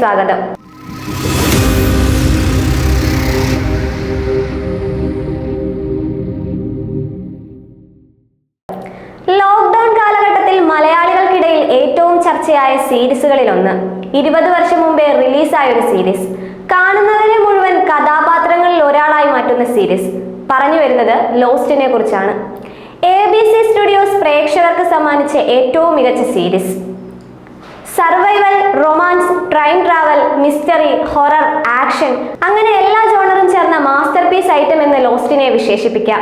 സ്വാഗതം. ലോക്ക്ഡൌൺ കാലഘട്ടത്തിൽ മലയാളികൾക്കിടയിൽ ഏറ്റവും ചർച്ചയായ സീരീസുകളിൽ ഒന്ന് ഇരുപത് വർഷം മുമ്പേ റിലീസായ ഒരു സീരീസ്. കാണുന്നവരെ മുഴുവൻ കഥാപാത്രങ്ങളിൽ ഒരാളായി മാറ്റുന്ന സീരീസ്. പറഞ്ഞു വരുന്നത് ലോസ്റ്റിനെ കുറിച്ചാണ്. എ ബി സി സ്റ്റുഡിയോസ് പ്രേക്ഷകർക്ക് സമ്മാനിച്ച ഏറ്റവും മികച്ച series. Survival romance time travel mystery horror action അങ്ങനെ എല്ലാ ജോണറും ചേർന്ന മാസ്റ്റർ പീസ് ഐറ്റം എന്ന് ലോസ്റ്റിനെ വിശേഷിപ്പിക്കാം.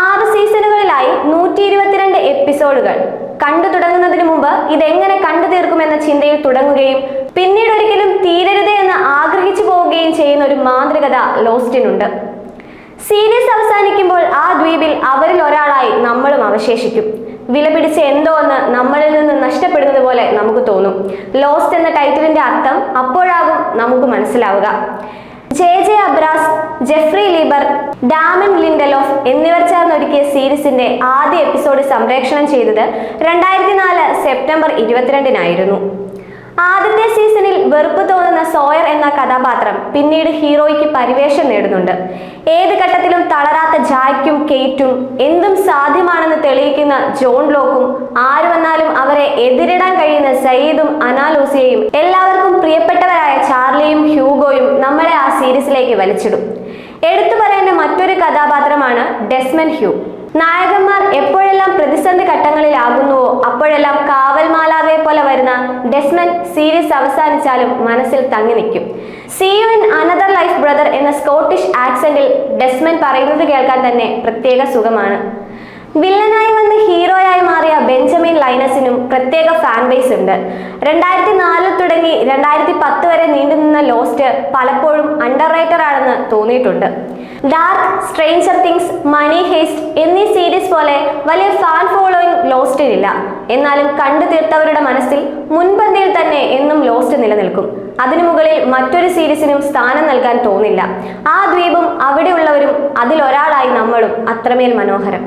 ആറ് സീസണുകളിലായി നൂറ്റി ഇരുപത്തിരണ്ട് എപ്പിസോഡുകൾ കണ്ടു തുടങ്ങുന്നതിന് മുമ്പ് ഇതെങ്ങനെ കണ്ടു തീർക്കുമെന്ന ചിന്തയിൽ തുടങ്ങുകയും പിന്നീട് ഒരിക്കലും തീരരുതേ എന്ന് ആഗ്രഹിച്ചു പോവുകയും ചെയ്യുന്ന ഒരു മാതൃകത ലോസ്റ്റിനുണ്ട്. സീരീസ് അവസാനിക്കുമ്പോൾ ആ ദ്വീപിൽ അവരിൽ ഒരാളായി നമ്മളും അവശേഷിക്കും. വിലപിടിച്ച എന്തോ ഒന്ന് നമ്മളിൽ നിന്ന് നഷ്ടപ്പെടുന്നത് പോലെ നമുക്ക് തോന്നും. ലോസ്റ്റ് എന്ന ടൈറ്റിലിന്റെ അർത്ഥം അപ്പോഴാകും നമുക്ക് മനസ്സിലാവുക. J J Abrams Jeffrey Lieber Damon Lindelof എന്നിവർ ചേർന്ന് ഒരുക്കിയ സീരീസിന്റെ ആദ്യ എപ്പിസോഡ് സംപ്രേക്ഷണം ചെയ്തത് രണ്ടായിരത്തി നാല് സെപ്റ്റംബർ ഇരുപത്തിരണ്ടിനായിരുന്നു. ആദ്യത്തെ സീസണിൽ വെറുപ്പ് തോന്നുന്ന സോയർ എന്ന കഥാപാത്രം പിന്നീട് ഹീറോയ്ക്ക് പരിവേഷം നേടുന്നുണ്ട്. ഏത് ഘട്ടത്തിലും തളരാത്ത ജായ്ക്കും കെയ്റ്റും എന്തും സാധ്യമാണെന്ന് തെളിയിക്കുന്ന ജോൺ ലോക്കും ആര് വന്നാലും അവരെ എതിരിടാൻ കഴിയുന്ന സയ്യിദും അനാലൂസിയയും എല്ലാവർക്കും പ്രിയപ്പെട്ടവരായ ചാർലിയും ഹ്യൂഗോയും നമ്മളെ ആ സീരീസിലേക്ക് വലിച്ചിടും. എടുത്തു പറയേണ്ട മറ്റൊരു കഥാപാത്രമാണ് ഡെസ്മൻ ഹ്യൂ. നായകന്മാർ എപ്പോഴെല്ലാം പ്രതിസന്ധി ഘട്ടങ്ങളിലാകുന്നുവോ അപ്പോഴെല്ലാം പോലെ വരുന്ന ഡെസ്മൻ സീരീസ് അവസാനിച്ചാലും മനസ്സിൽ തങ്ങി നിൽക്കും. See you in another life brother എന്ന സ്കോട്ടിഷ് ആക്സെന്റിൽ ഡെസ്മൻ പറയുന്നത് കേൾക്കാൻ തന്നെ പ്രത്യേക സുഖമാണ്. വില്ലനായി വന്ന് ഹീറോയായി മാറിയ ബെഞ്ചമിൻ ലൈനസിനും പ്രത്യേക ഫാൻ ബേസ് ഉണ്ട്. രണ്ടായിരത്തി നാലിൽ തുടങ്ങി രണ്ടായിരത്തി പത്ത് വരെ നീണ്ടുനിന്ന ലോസ്റ്റ് പലപ്പോഴും അണ്ടർ റൈറ്റർ ആണെന്ന് തോന്നിയിട്ടുണ്ട്. Dark Stranger Things Money Heist എന്നീ സീരീസ് പോലെ വലിയ ഫാൻ ലോസ്റ്റിനില്ല എന്നാലും കണ്ടു തീർത്തവരുടെ മനസ്സിൽ മുൻപന്തിയിൽ തന്നെ എന്നും ലോസ്റ്റ് നിലനിൽക്കും. അതിനു മുകളിൽ മറ്റൊരു സീരീസിനും സ്ഥാനം നൽകാൻ തോന്നില്ല. ആ ദ്വീപും അവിടെയുള്ളവരും അതിലൊരാളായി നമ്മളും അത്രമേൽ മനോഹരം.